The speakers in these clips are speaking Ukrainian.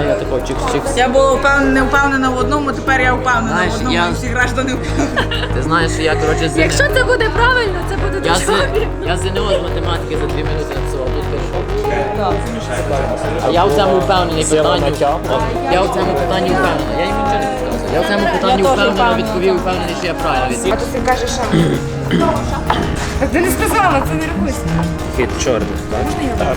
я все знаю, я була впевнена, не впевнена в одному, тепер я впевнена Знаєш, в одному, я- і всі граждани впевнені. Ти знаєш, що я, коротше, з... Якщо це буде правильно, це буде Я, дуже з... я ЗНО з математики за дві минути написав, тут пишу. А я в цьому впевнений питанні. Я в цьому питанні впевнений. Я йому нічого не підказую. Я в цьому питанні впевнено впевнена. відповів, впевнений, що я правильно відповів. А то ти кажеш, що... Так ти не сказала, це не рахуйся. Хід чорний, так?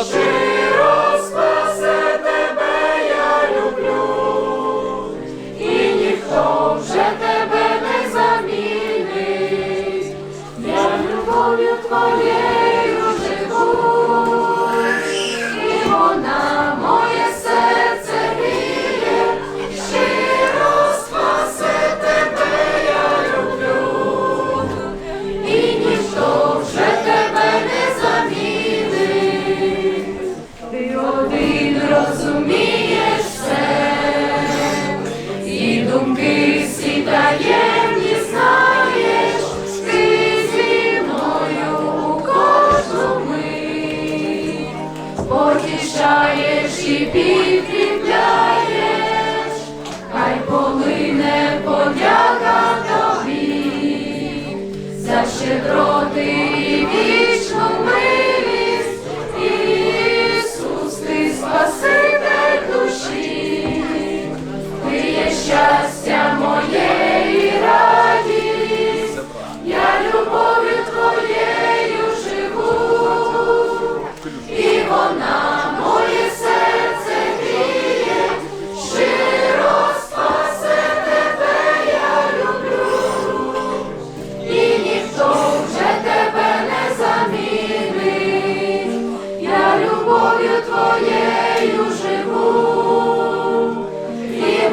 щиро спасе тебе я люблю, і ніхто вже тебе не замінить, я любов'ю твоєю потішаєш і підкріпляєш,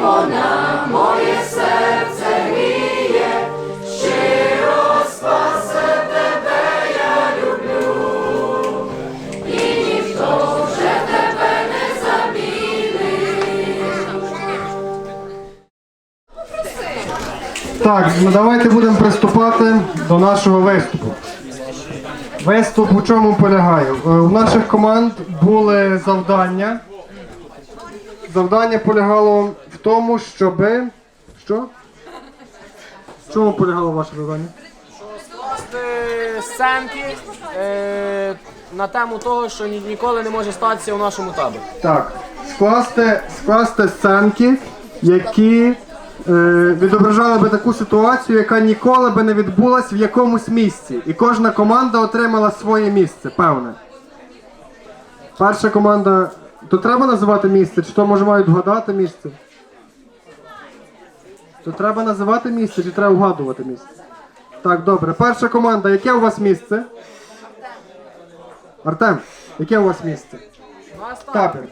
вона моє серце гріє, щиро спасе тебе я люблю, і ніхто вже тебе не замінить. Так, ну давайте будемо приступати до нашого виступу. Виступ у чому полягає? Е, У наших команд були завдання. Завдання полягало тому, щоб. Що? В чому полягало ваше завдання? Е, сценки е, на тему того, що ні- ніколи не може статися у нашому таборі. Так, скласти, скласти сценки, які е, відображали би таку ситуацію, яка ніколи би не відбулась в якомусь місці. І кожна команда отримала своє місце, певне. Перша команда. То треба називати місце, чи то може мають вгадати місце? То треба називати місце, чи треба вгадувати місце? Так, добре. Перша команда, яке у вас місце? Артем, яке у вас місце? Табір.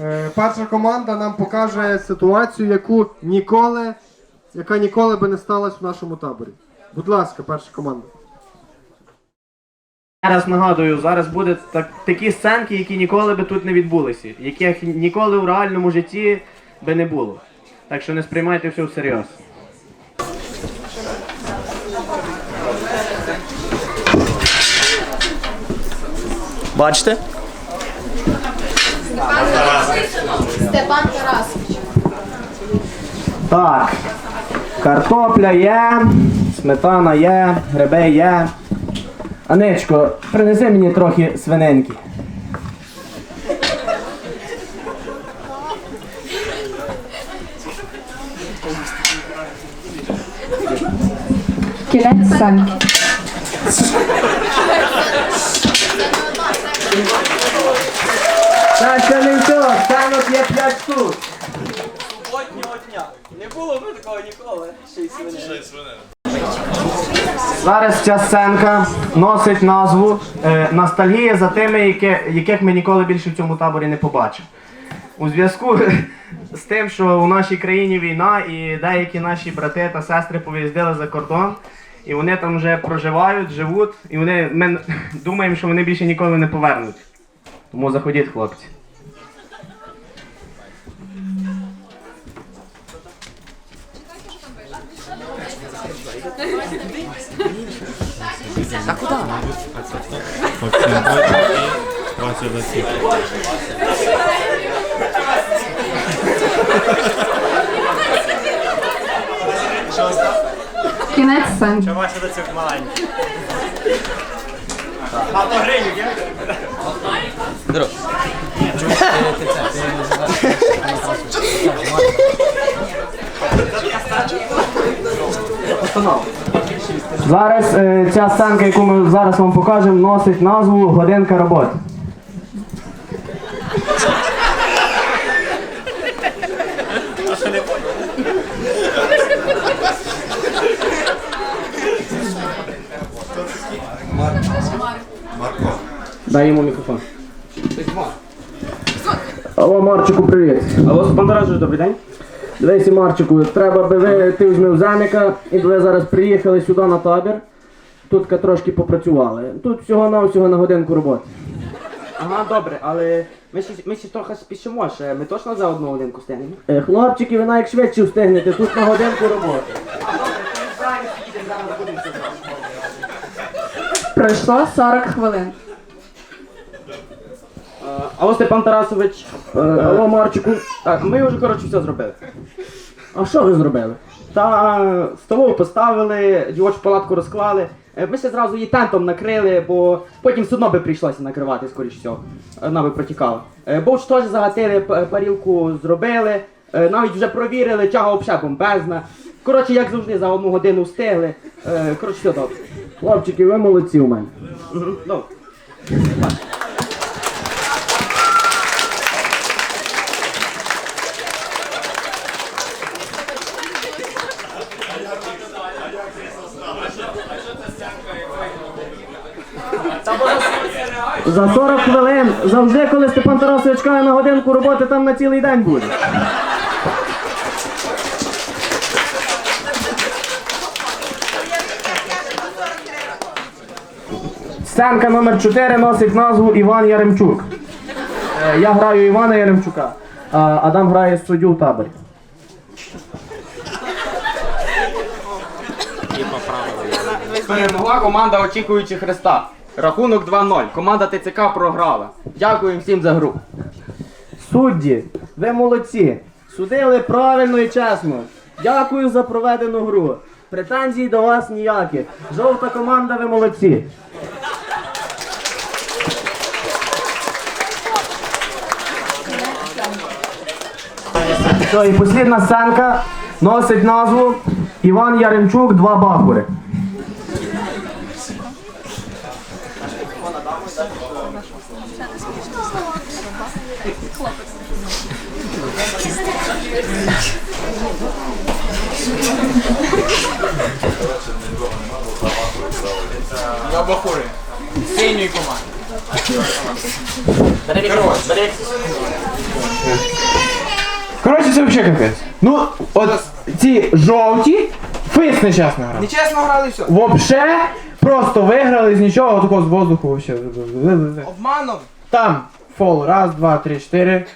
Е, перша команда нам покаже ситуацію, яку ніколи, яка ніколи би не сталася в нашому таборі. Будь ласка, перша команда. Зараз нагадую, зараз буде так, такі сценки, які ніколи би тут не відбулися, яких ніколи в реальному житті би не було. Так що не сприймайте все всерйоз. Бачите? Степан Тарасович. Так. Картопля є, Сметана є, гриби є. Анечко, принеси мені трохи свиненьки. Кінець санки. Та ще не все, санок є 5 штук. Зараз ця сценка носить назву е, Ностальгія за тими, яких ми ніколи більше в цьому таборі не побачимо. У зв'язку з тим, що у нашій країні війна і деякі наші брати та сестри повиїздили за кордон, і вони там вже проживають, живуть, і вони, ми думаємо, що вони більше ніколи не повернуть. Тому заходіть, хлопці. А куди? Вася Лесів. Кінець санки. Вася Лесів маленький. Здоров. Зараз е, ця сценка, яку ми зараз вам покажемо, носить назву Годинка роботи. Дай йому мікрофон. Алло, Марчику, привіт. Алло, Бондаражу, добрий день. Дивися, Марчику, треба би ви, ти візьмив заміка, і ви зараз приїхали сюди на табір. Тут трошки попрацювали. Тут всього на всього на годинку роботи. Ага, добре, але ми ще, ми ще трохи спішимо, ще ми точно за одну годинку стигнемо? Е, хлопчики, ви навіть швидше встигнете, тут на годинку роботи. Пройшло 40 хвилин. Е, Алло, Степан Тарасович. Е, алло, Марчику, Так, ми вже, коротше, все зробили. а що ви зробили? Та столову поставили, дівочу палатку розклали. Е, Ми ще зразу її тентом накрили, бо потім все одно би прийшлося накривати, скоріш всього. Е, Вона би протікала. Е, Бовч теж загатили, п- парілку зробили, е, навіть вже провірили, тяга взагалі бомбезна. Коротше, як завжди, за одну годину встигли. Е, Коротше, все добре. Хлопчики, ви молодці у мене. Добре. За 40 хвилин, завжди, коли Степан Тарасович каже на годинку роботи, там на цілий день буде. Сценка номер 4 носить назву Іван Яремчук. Е, Я граю Івана Яремчука, а Адам грає суддю в таборі. Перемогла команда очікуючи Христа. Рахунок 2-0. Команда ТЦК програла. Дякую всім за гру. Судді, ви молодці. Судили правильно і чесно. Дякую за проведену гру. Претензій до вас ніяких. Жовта команда, ви молодці. Все, і послідна сценка носить назву Іван Яремчук, два бахури. Два бахури. Синьої команди. Коротше, це взагалі капець. Ну, от ці жовті, фейс нечесно грав. Нечесно грали все. Вообще, просто виграли з нічого, такого з воздуху вообще. Обманом. Там фол, раз, два, три, чотири.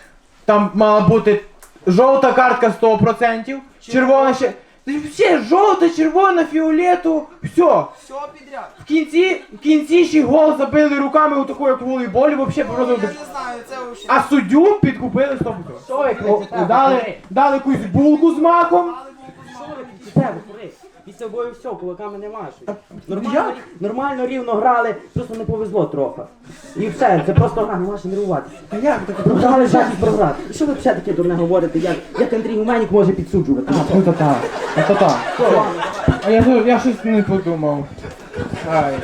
Там мала бути жовта картка 100%, червона ще. Все, жовта, червона, фіолету, все. Все підряд. В кінці, в кінці ще й гол забили руками у таку, як волейболі, вообще просто. Я не знаю, це взагалі. А суддю підкупили 100%. як Дали, дали якусь булку з маком. Після бою все, кулаками нема що. Нормально, нормально рівно грали, просто не повезло трохи. І все, це просто гра, нема що нервуватися. А як так? Програли значить програти. І що ви все таке дурне говорите, як, як Андрій Гуменюк може підсуджувати? Ну то так, а то так. А я, я щось не подумав. Ай.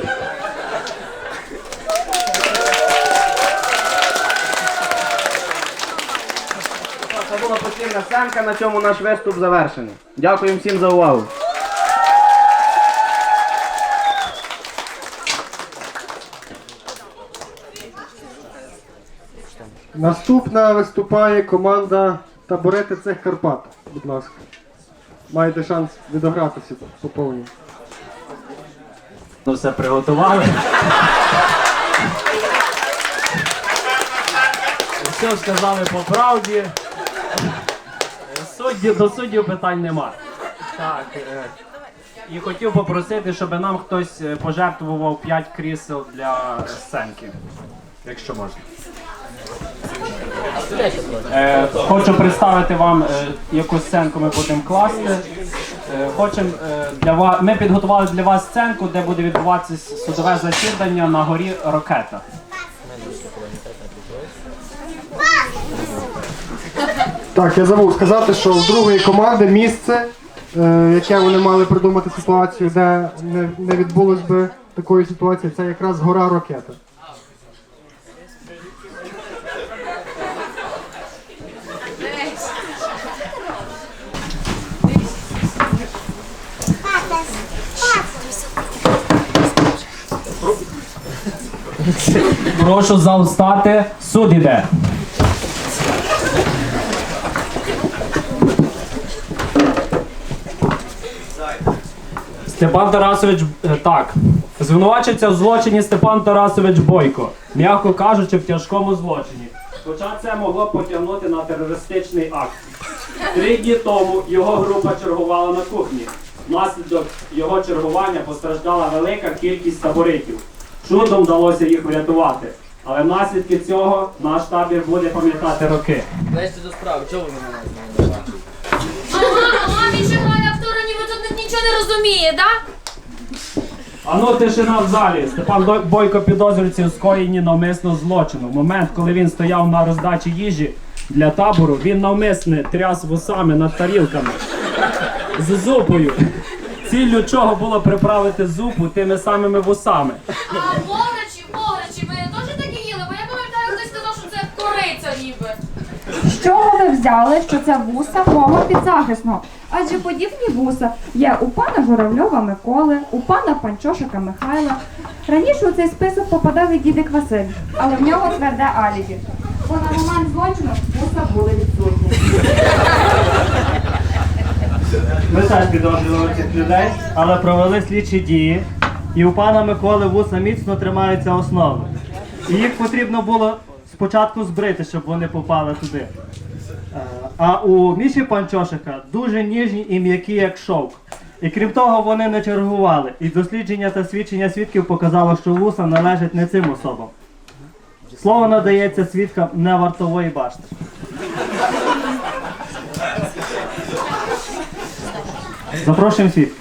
Це була постійна сценка, на цьому наш виступ завершений. Дякуємо всім за увагу. Наступна виступає команда табурети цех Карпат. Будь ласка. Маєте шанс відогратися по повній. Ну, все приготували. Все сказали по правді. Судді, до суддів питань нема. Так. е, І хотів попросити, щоб нам хтось е, пожертвував 5 крісел для сценки. Якщо можна. Е, хочу представити вам, е, яку сценку ми будемо класти. Е, Хочем, е, для вас, ми підготували для вас сценку, де буде відбуватися судове засідання на горі Рокета. Так, я забув сказати, що в другої команди місце, яке вони мали придумати ситуацію, де не, не відбулось би такої ситуації, це якраз гора ракета. Прошу зал встати, суд іде. Степан Тарасович, е, так. Звинувачується в злочині Степан Тарасович Бойко, м'яко кажучи, в тяжкому злочині. Хоча це могло потягнути на терористичний акт. Три дні тому його група чергувала на кухні. Внаслідок його чергування постраждала велика кількість таборитів. Чудом вдалося їх врятувати. Але наслідки цього наш табір буде пам'ятати роки. Лезьте до справи, чого ви мене не знаєте? Ага, ага, він ще грає актора, ніби тут нічого не розуміє, да? Ану, тишина в залі. Степан Бойко підозрюється у скоєнні навмисно злочину. В момент, коли він стояв на роздачі їжі для табору, він навмисне тряс вусами над тарілками з зупою. Ціллю чого було приправити зупу тими самими вусами. А бограчі, бограчі, ви теж такі їли? Бо я пам'ятаю, хтось сказав, що це кориця ніби. З чого ви взяли, що це вуса мого підзахисного? Адже подібні вуса є у пана Журавльова Миколи, у пана Панчошика Михайла. Раніше у цей список попадав і дідик Василь, але в нього тверде алібі. Бо на момент злочину вуса були відсутні. Ми теж підозрювали цих людей, але провели слідчі дії, і у пана Миколи вуса міцно тримаються основи. І їх потрібно було спочатку збрити, щоб вони попали туди. Е, А у Міші Панчошика дуже ніжні і м'які, як шовк. І крім того, вони не чергували. І дослідження та свідчення свідків показало, що вуса належать не цим особам. Слово надається свідкам невартової башти. Запрошуємо свідків.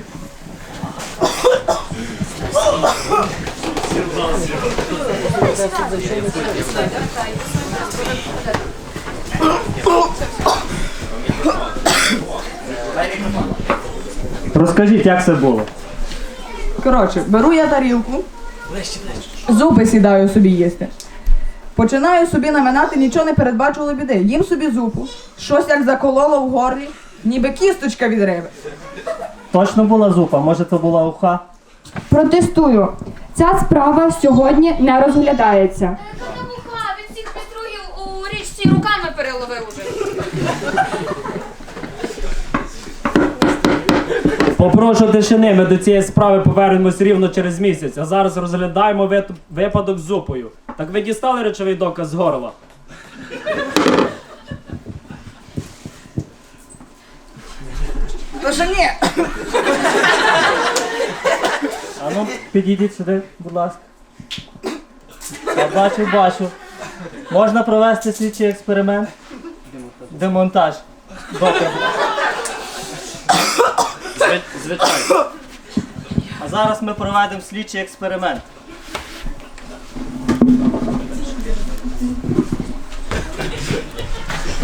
Розкажіть, як це було? Коротше, беру я тарілку, зуби сідаю собі їсти. Починаю собі наминати, нічого не передбачувало біди. Їм собі зупу, щось як закололо в горлі, ніби кісточка від риби. Точно була зупа, може то була уха? Протестую. Ця справа сьогодні не розглядається. Та не всіх петругів у річці руками переловив уже. Попрошу тишини, ми до цієї справи повернемось рівно через місяць, а зараз розглядаємо вит- випадок з зупою. Так ви дістали речовий доказ з горла? Тож ні. А ну, підійдіть сюди, будь ласка. Я бачу, бачу. Можна провести слідчий експеримент? Демонтаж. Добре. Звичайно. А зараз ми проведемо слідчий експеримент.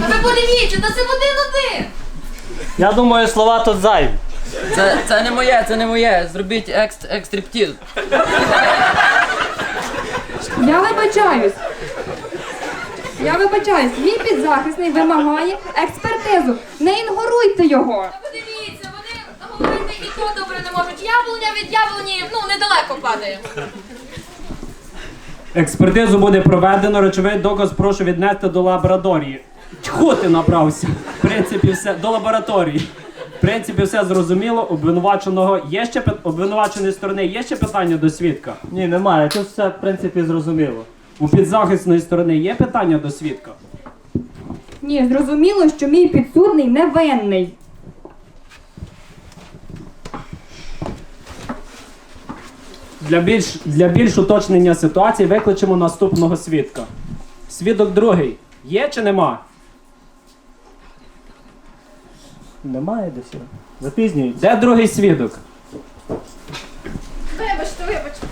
А ви подивіться, та це один-один. Я думаю, слова тут зайві. Це, це не моє, це не моє. Зробіть екст, екстриптіз. Я вибачаюсь. Я вибачаюсь, мій підзахисний вимагає експертизу. Не інгоруйте його. Та подивіться, вони говорити і то добре не можуть. Яблуня від яблуні, ну, недалеко падає. Експертизу буде проведено, речовий доказ прошу віднести до лабораторії. Тьху ти набрався. В принципі, все до лабораторії. В принципі, все зрозуміло. Обвинуваченого є ще пи- обвинуваченої сторони є ще питання до свідка. Ні, немає. Тут все, в принципі, зрозуміло. У підзахисної сторони є питання до свідка. Ні, зрозуміло, що мій підсудний невинний. Для більш для більш уточнення ситуації викличемо наступного свідка. Свідок другий. Є чи нема? Немає десь. його. Запізнюється. Де другий свідок? Вибачте, вибачте.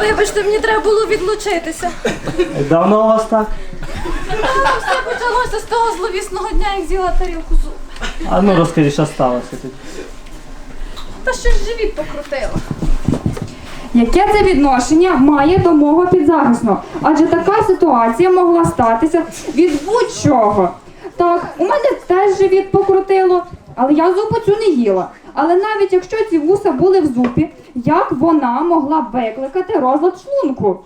Вибачте, мені треба було відлучитися. Давно у вас так? Все почалося з того зловісного дня, як з'їла тарілку зуб. А ну розкажи, що сталося тоді. Та щось живіт покрутило. Яке це відношення має до мого підзахисного? Адже така ситуація могла статися від будь-чого. Так, у мене теж живіт покрутило, але я зупу цю не їла. Але навіть якщо ці вуса були в зупі, як вона могла викликати розлад шлунку?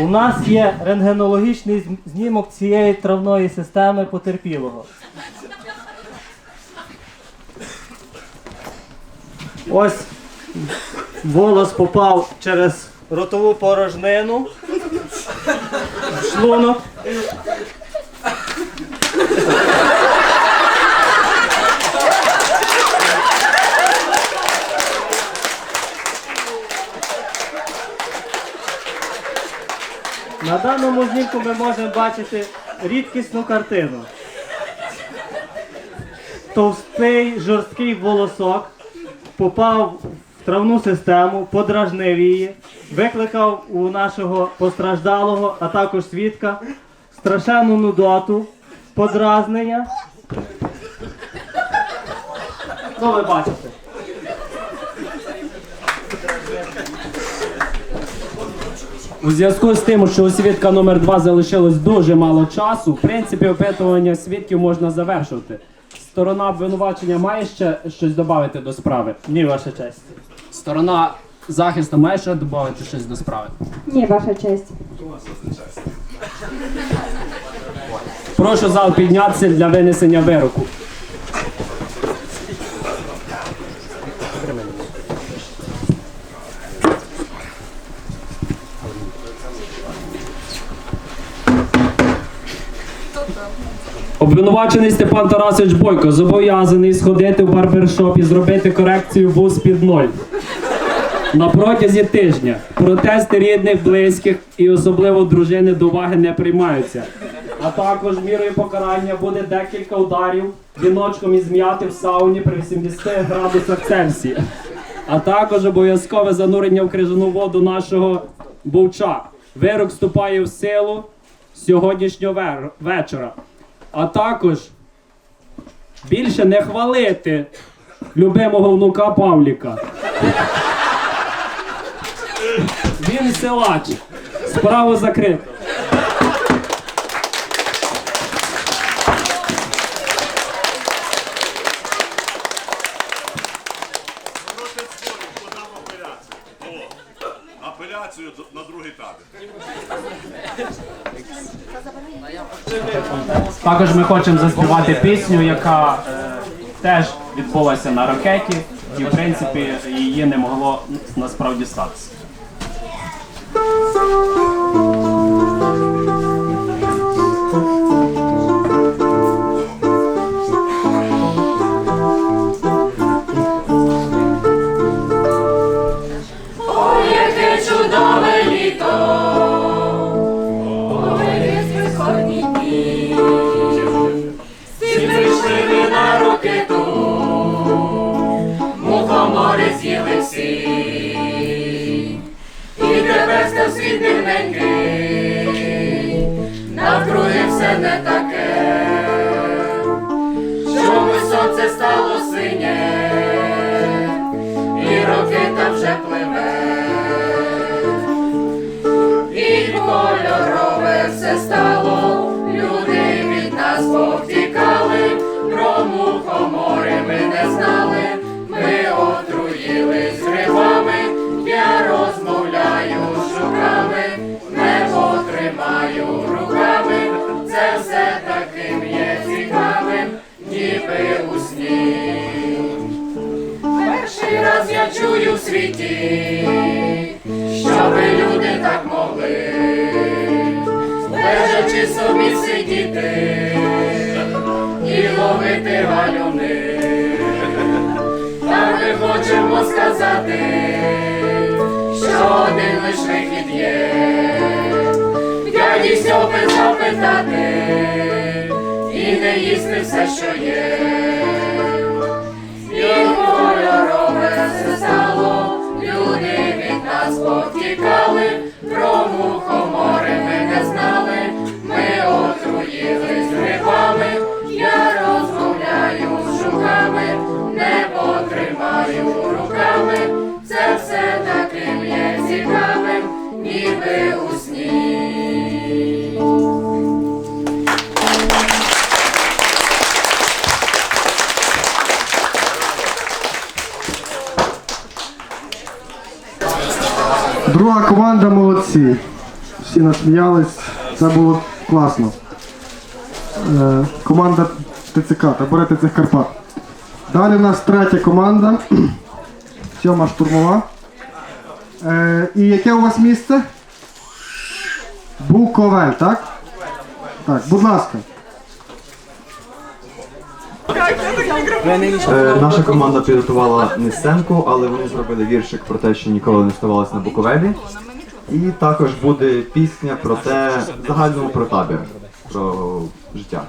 У нас є рентгенологічний знімок цієї травної системи потерпілого. Ось волос попав через ротову порожнину, в шлунок. На даному знімку ми можемо бачити рідкісну картину. Товстий жорсткий волосок попав в травну систему, подражнив її, викликав у нашого постраждалого, а також свідка страшенну нудоту, подразнення. Що ви бачите? У зв'язку з тим, що у свідка номер 2 залишилось дуже мало часу, в принципі, опитування свідків можна завершувати. Сторона обвинувачення має ще щось додати до справи? Ні, ваша честь. Сторона захисту має ще додати щось до справи? Ні, ваша честь. Прошу зал піднятися для винесення вироку. Обвинувачений Степан Тарасович Бойко зобов'язаний сходити в барбершоп і зробити корекцію вуз під ноль. На протязі тижня протести рідних, близьких і особливо дружини до уваги не приймаються. А також мірою покарання буде декілька ударів віночком із м'яти в сауні при 80 градусах Цельсія. А також обов'язкове занурення в крижану воду нашого бовча. Вирок вступає в силу сьогоднішнього вечора. А також більше не хвалити любимого внука Павліка. Він силач. Справу закрито. Апеляцію на другий табір. Також ми хочемо заспівати пісню, яка е, теж відбулася на ракеті, і в принципі її не могло насправді статися. Світі, щоби люди так могли, лежачи собі сидіти і ловити галюни. Та ми хочемо сказати, що один лиш вихід є, дяді Стьопи запитати і не їсти все, що є. Повтікали, про мухомори ми не знали, ми отруїлись грибами, я розмовляю з жуками, небо тримаю руками, це все таким є цікавим, ніби у молодці. Всі насміялись, це було класно. Е, команда ТЦК, табори цих Карпат. Далі у нас третя команда. Сьома штурмова. Е, і яке у вас місце? Буковель, так? Так, будь ласка. Е, наша команда підготувала не але вони зробили віршик про те, що ніколи не ставалося на Буковелі. І також буде пісня про те, загальному про табір, про життя.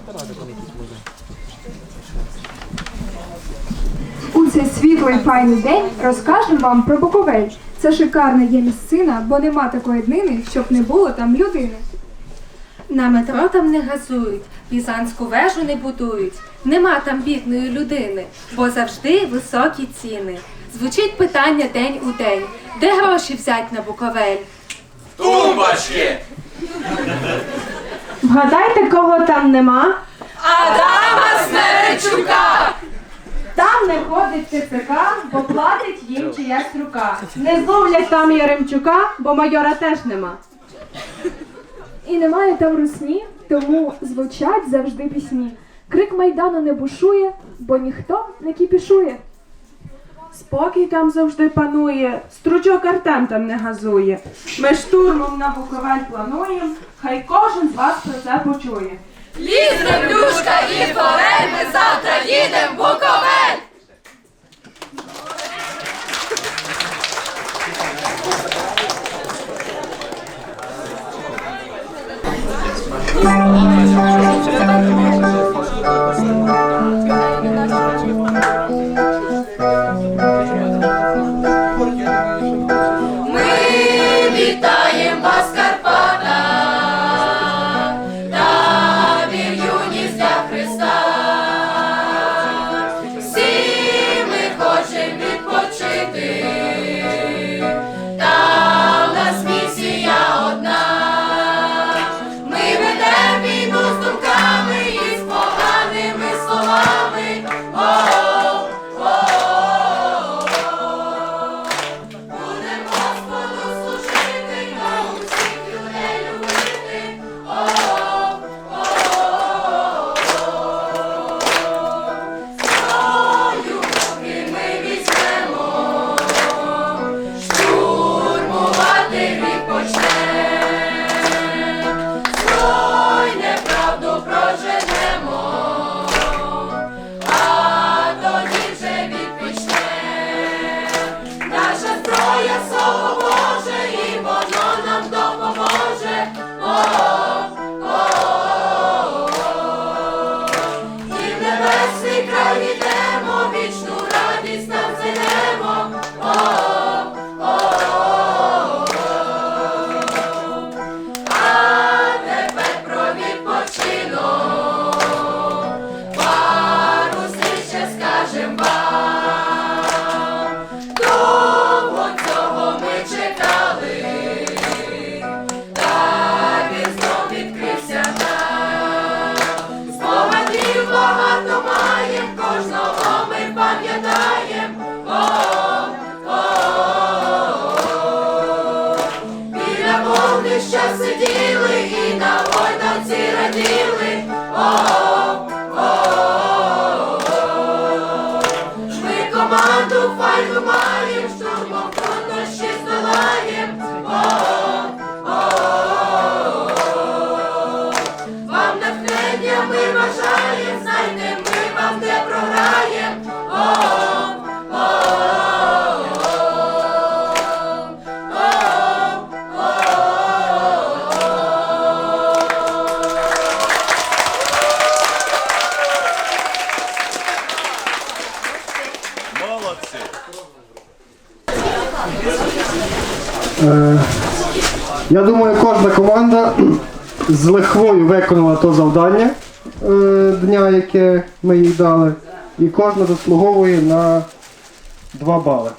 У цей світлий файний день розкажемо вам про Буковель. Це шикарна є місцина, бо нема такої днини, щоб не було там людини. На метро там не газують, пізанську вежу не будують. Нема там бідної людини, бо завжди високі ціни. Звучить питання день у день. Де гроші взять на Буковель? Тумбочки! Вгадайте, кого там нема? Адама Смеречука! Там не ходить ТЦК, бо платить їм чиясь рука. Не зловлять там Яремчука, бо майора теж нема. І немає там русні, тому звучать завжди пісні. Крик майдану не бушує, бо ніхто не кіпішує. Спокій там завжди панує, стручок Артем там не газує. Ми штурмом на Буковель плануємо, хай кожен з вас про це почує. Лізне плюшка і форель, ми завтра їдем в Буковель! Е, я думаю, кожна команда з лихвою виконала то завдання е, дня, яке ми їй дали, і кожна заслуговує на 2 бали.